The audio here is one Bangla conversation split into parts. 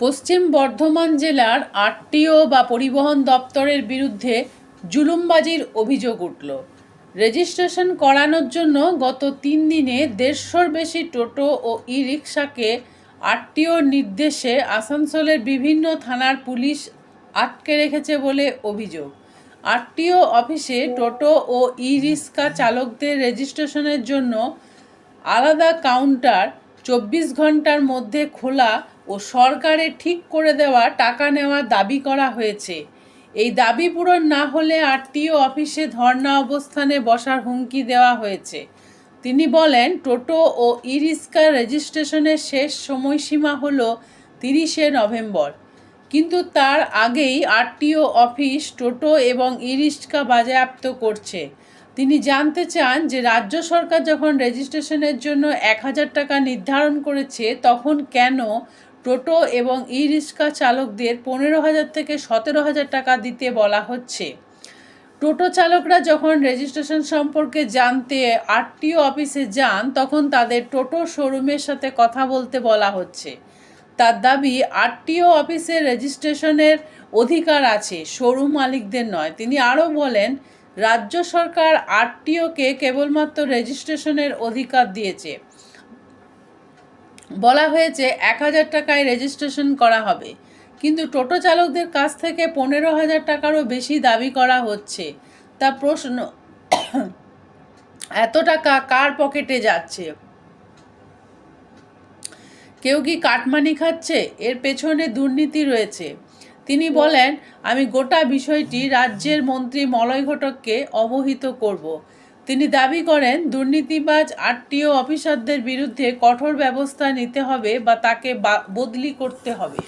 পশ্চিম বর্ধমান জেলার আরটিও বা পরিবহন দপ্তরের বিরুদ্ধে জুলুমবাজির অভিযোগ উঠল। রেজিস্ট্রেশন করানোর জন্য গত তিন দিনে দেড়শোর বেশি টোটো ও ই রিক্সাকে আরটিওর নির্দেশে আসানসোলের বিভিন্ন থানার পুলিশ আটকে রেখেছে বলে অভিযোগ। আরটিও অফিসে টোটো ও ই রিক্সা চালকদের রেজিস্ট্রেশনের জন্য আলাদা কাউন্টার চব্বিশ ঘণ্টার মধ্যে খোলা ও সরকারের ঠিক করে দেওয়া টাকা নেওয়ার দাবি করা হয়েছে। এই দাবি পূরণ না হলে আরটিও অফিসে ধর্ণা অবস্থানে বসার হুমকি দেওয়া হয়েছে। তিনি বলেন, টোটো ও ই রিক্সা রেজিস্ট্রেশনের শেষ সময়সীমা হল তিরিশে নভেম্বর। কিন্তু তার আগেই আরটিও অফিস টোটো এবং ই রিক্সা বাজেয়াপ্ত করছে। তিনি জানতে চান যে, রাজ্য সরকার যখন রেজিস্ট্রেশনের জন্য এক হাজার টাকা নির্ধারণ করেছে, তখন কেন টোটো এবং ই রিক্সা চালকদের পনেরো হাজার থেকে সতেরো হাজার টাকা দিতে বলা হচ্ছে। টোটো চালকরা যখন রেজিস্ট্রেশন সম্পর্কে জানতে আরটিও অফিসে যান, তখন তাদের টোটো শোরুমের সাথে কথা বলতে বলা হচ্ছে। তার দাবি, আরটিও অফিসে রেজিস্ট্রেশনের অধিকার আছে, শোরুম মালিকদের নয়। তিনি আরও বলেন, রাজ্য সরকার আরটিওকে কেবলমাত্র রেজিস্ট্রেশনের অধিকার দিয়েছে। বলা হয়েছে এক হাজার টাকায় রেজিস্ট্রেশন করা হবে। কিন্তু টোটো চালকদের কাছ থেকে পনেরো হাজার টাকারও বেশি দাবি করা হচ্ছে। তা প্রশ্ন, এত টাকা কার পকেটে যাচ্ছে? কেউ কি কাটমানি খাচ্ছে? এর পেছনে দুর্নীতি রয়েছে। তিনি বলেন, আমি গোটা বিষয়টি রাজ্যের মন্ত্রী মলয় ঘটককে অবহিত করব। তিনি দাবি করেন, দুর্নীতিবাজ আরটিও অফিসারদের বিরুদ্ধে কঠোর ব্যবস্থা নিতে হবে বা তাকে বদলি করতে হবে।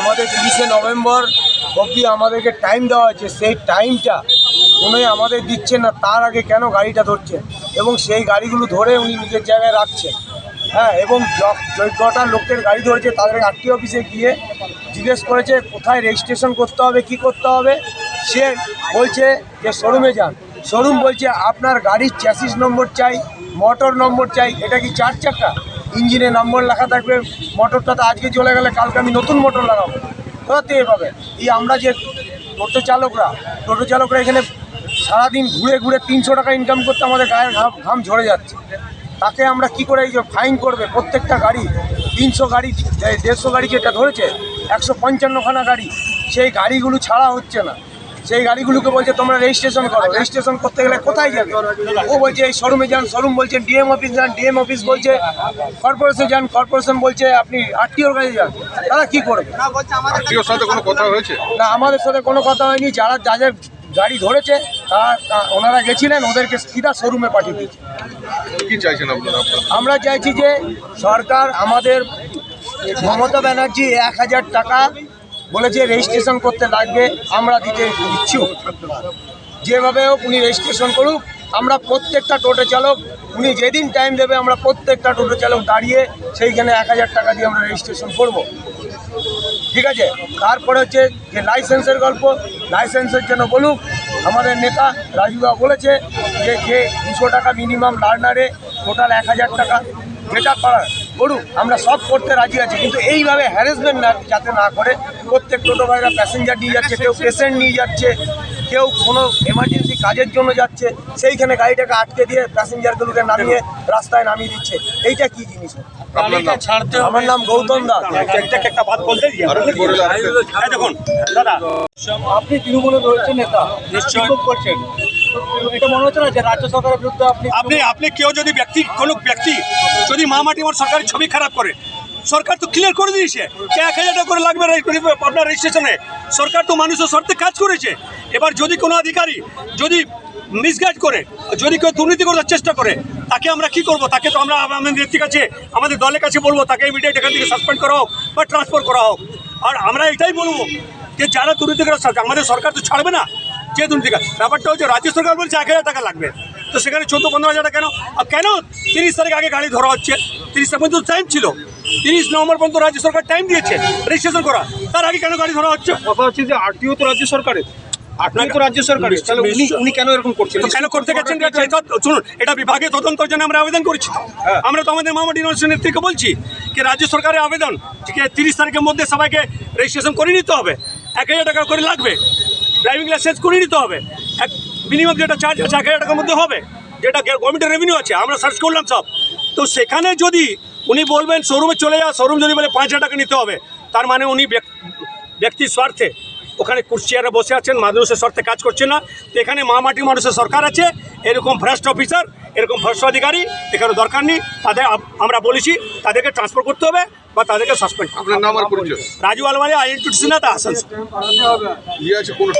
আমাদের তিরিশে নভেম্বর অবধি আমাদেরকে টাইম দেওয়া হয়েছে, সেই টাইমটা উনি আমাদের দিচ্ছেন না, তার আগে কেন গাড়িটা ধরছেন এবং সেই গাড়িগুলো ধরে উনি নিজের জায়গায় রাখছেন। হ্যাঁ এবং য- যে কটা লোকের গাড়ি ধরেছে, তাদের আরটি অফিসে গিয়ে জিজ্ঞেস করেছে, কোথায় রেজিস্ট্রেশন করতে হবে, কি করতে হবে? সে বলছে যে, শোরুমে যান। শোরুম বলছে, আপনার গাড়ির চ্যাসিস নম্বর চাই মোটর নম্বর চাই, এটা কি চার চাকা? ইঞ্জিনে নম্বর লেখা থাকবে মোটরটা তো আজকে চলে গেলে, কালকে আমি নতুন মোটর লাগাবো। কোথা থেকে পাবে। এই আমরা যে টোটো চালকরা টোটো চালকরা এখানে সারাদিন ঘুরে ঘুরে তিনশো টাকা ইনকাম করতে আমাদের গায়ের ঘাম ঘাম ঝরে যাচ্ছে। তাকে আমরা কি করে এই যে ফাইন করবে? প্রত্যেকটা গাড়ি তিনশো গাড়ি দেড়শো গাড়ি যেটা ধরেছে একশো পঞ্চান্নখানা গাড়ি। সেই গাড়িগুলো ছাড়া হচ্ছে না। সেই গাড়িগুলোকে বলছে তোমরা রেজিস্ট্রেশন করো। রেজিস্ট্রেশন করতে গেলে কোথায় যাবে? ও বলছে এই শোরুমে যান। শোরুম বলছে ডিএম অফিস যান। ডিএম অফিস বলছে কর্পোরেশন যান। কর্পোরেশন বলছে আপনি আরটিওর কাছে যান। তারা কি করবে? আত্মীয়র সাথে কোনো কথা হয়েছে? না আমাদের সাথে কোনো কথা হয়নি। যারা যাদের গাড়ি ধরেছে তারা ওনারা গেছিলেন ওদেরকে সিধা শোরুমে পাঠিয়ে দিয়েছে। আমরা চাইছি যে সরকার আমাদের মমতা ব্যানার্জি এক হাজার টাকা বলেছে রেজিস্ট্রেশন করতে লাগবে, আমরা দিতে ইচ্ছুক। যেভাবে হোক উনি রেজিস্ট্রেশন করুক, আমরা প্রত্যেকটা টোটো চালক, উনি যেদিন টাইম দেবে আমরা প্রত্যেকটা টোটো চালক দাঁড়িয়ে সেইখানে এক হাজার টাকা দিয়ে আমরা রেজিস্ট্রেশন করব। ঠিক আছে? তারপরে হচ্ছে যে লাইসেন্সের গল্প লাইসেন্সের জন্য বলুক আমাদের নেতা রাজুবা বলেছে যে যে দুশো টাকা মিনিমাম লার্নারে টোটাল এক হাজার টাকা যেটা করার করুক আমরা সব করতে রাজি আছি, কিন্তু এইভাবে হ্যারাসমেন্ট না যাতে না করে প্রত্যেক টোটো ভাইরা প্যাসেঞ্জার নিয়ে যাচ্ছে, কেউ পেশেন্ট নিয়ে যাচ্ছে কেউ কোনো এমার্জেন্সি কাজের জন্য যাচ্ছে সেইখানে গাড়িটাকে আটকে দিয়ে প্যাসেঞ্জারগুলোকে নামিয়ে রাস্তায় নামিয়ে দিচ্ছে। এইটা কি জিনিস? আমার নাম গৌতম দাস। একটা বাদ বলতে আর কি বললেন এই দেখুন দাদা আপনি তৃণমূলের রয়েছেন নেতা। বিক্ষোভ করছেন? এটা মনে হচ্ছে না যে রাজ্য সরকারের বিরুদ্ধে আপনি আপনি আপনি কেউ যদি ব্যক্তি কোনো ব্যক্তি যদি মামাটি আমার সরকারের ছবি খারাপ করে সরকার তো ক্লিয়ার করে দিয়েছে এক হাজার টাকা করে লাগবে আপনার রেজিস্ট্রেশনে সরকার তো মানুষের স্বার্থে কাজ করেছে। এবার যদি কোনো অধিকারী যদি মিসগাইড করে, যদি কেউ দুর্নীতি করার চেষ্টা করে, তাকে আমরা কি করব? তাকে তো আমরা আমাদের নেত্রীর কাছে, আমাদের দলের কাছে বলব, তাকে ইমিডিয়েট এখান থেকে সাসপেন্ড করা হোক বা ট্রান্সফার করা হোক। আর আমরা এটাই বলব যে যারা দুর্নীতি করার আমাদের সরকার তো ছাড়বে না যে দুর্নীতি। ব্যাপারটা হচ্ছে রাজ্য সরকার বলছে এক হাজার টাকা লাগবে। তো সেখানে চোদ্দ পনেরো হাজার টাকা কেন? আর কেন তিরিশ তারিখ আগে গাড়ি ধরা হচ্ছে? তিরিশ পর্যন্ত টাইম ছিল। তিরিশ নভেম্বর পর্যন্ত রাজ্য সরকার টাইম দিয়েছে। রেজিস্ট্রেশন করা। তার আগে কেন গাড়ি ধরা হচ্ছে? কথা হচ্ছে যে আরটিও তো রাজ্য সরকারের। আপনাকে তো রাজ্য সরকার তাহলে উনি উনি কেন এরকম করছেন? কেন করতে গেছেন শুনুন এটা বিভাগে তদন্তের জন্য আমরা আবেদন করেছি আমরা তো আমাদের মামাটি ইউনিভার্সিটির থেকে বলছি যে রাজ্য সরকারের আবেদন ঠিক আছে তিরিশ তারিখের মধ্যে সবাইকে রেজিস্ট্রেশন করে নিতে হবে। এক হাজার টাকা করে লাগবে। ড্রাইভিং লাইসেন্স করে নিতে হবে। এক মিনিমাম যেটা চার্জ আছে এক হাজার টাকার মধ্যে হবে। যেটা গভর্নমেন্টের রেভিনিউ আছে আমরা সার্চ করলাম সব। তো সেখানে যদি উনি বলবেন শোরুমে চলে যাওয়া শোরুম যদি বলে পাঁচ হাজার টাকা নিতে হবে তার মানে উনি ব্যক- ব্যক্তির স্বার্থে ওখানে কুর্চিয়ারে বসে আছেন মানুষের স্বার্থে কাজ করছে না। তো এখানে মা মাটি মানুষের সরকার আছে এরকম ভ্রষ্ট অফিসার এরকম ভ্রষ্ট অধিকারী এখানে দরকার নেই। তাদের আমরা বলেছি তাদেরকে ট্রান্সফার করতে হবে বা তাদেরকে সাসপেন্ড আপনার নাম রাজু আলমারি আইডেন্টিটি না তা আসানসোল আছে কোনো